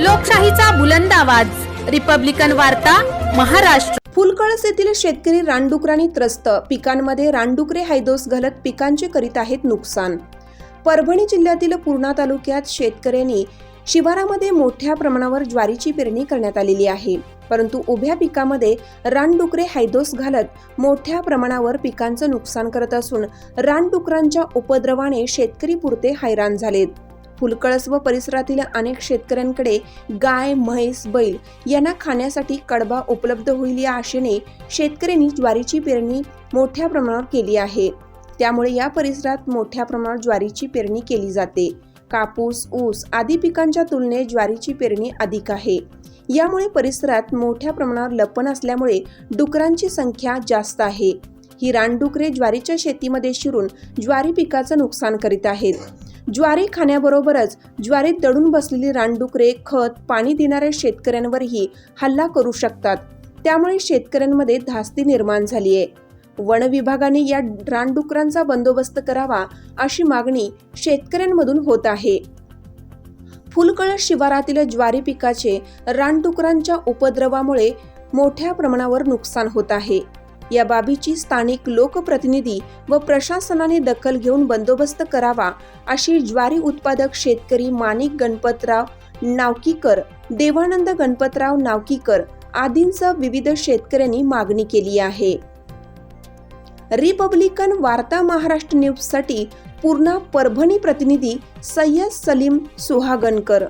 लोकशाहीचा बुलंद आवाज. रिपब्लिकन वार्ता महाराष्ट्र. फुलकळस येथील शेतकरी रानडुकरांनी त्रस्त. पिकांमध्ये रानडुकरे हायदोस घालत पिकांचे करीत आहेत नुकसान. परभणी जिल्ह्यातील पूर्णा तालुक्यात शेतकऱ्यांनी शिवारामध्ये मोठ्या प्रमाणावर ज्वारीची पेरणी करण्यात आलेली आहे. परंतु उभ्या पिकामध्ये रानडुकरे हायदोस घालत मोठ्या प्रमाणावर पिकांचं नुकसान करत असून रानडुकरांच्या उपद्रवाने शेतकरी पुरते हैराण झालेत. फुलकळस व परिसरातील अनेक शेतकऱ्यांकडे गाय म्हैस बैल यांना खाण्यासाठी कडबा उपलब्ध होईल या आशेने शेतकऱ्यांनी ज्वारीची पेरणी मोठ्या प्रमाणावर केली आहे. त्यामुळे या परिसरात मोठ्या प्रमाणात ज्वारीची पेरणी केली जाते. कापूस ऊस आदी पिकांच्या तुलनेत ज्वारीची पेरणी अधिक आहे. यामुळे परिसरात मोठ्या प्रमाणावर लपण असल्यामुळे डुकरांची संख्या जास्त आहे. ही रानडुकरे ज्वारीच्या शेतीमध्ये शिरून ज्वारी पिकाचं नुकसान करीत आहेत. ज्वारी खाण्याबरोबरच ज्वारीत दडून बसलेली रानडुकरे खत पाणी देणाऱ्या शेतकऱ्यांवरही हल्ला करू शकतात. त्यामुळे शेतकऱ्यांमध्ये धास्ती निर्माण झाली आहे वन विभागाने या रानडुकरांचा बंदोबस्त करावा अशी मागणी शेतकऱ्यांमधून होत आहे. फुलकळस शिवारातील ज्वारी पिकाचे रानडुकरांच्या उपद्रवामुळे मोठ्या प्रमाणावर नुकसान होत आहे. या बाबीची स्थानिक लोकप्रतिनिधी व प्रशासनाने दखल घेऊन बंदोबस्त करावा अशी ज्वारी उत्पादक शेतकरी माणिक गणपतराव नावकीकर देवानंद गणपतराव नावकीकर आदींसह विविध शेतकऱ्यांनी मागणी केली आहे. रिपब्लिकन वार्ता महाराष्ट्र न्यूजसाठी पूर्णा परभणी प्रतिनिधी सय्यद सलीम सुहागणकर.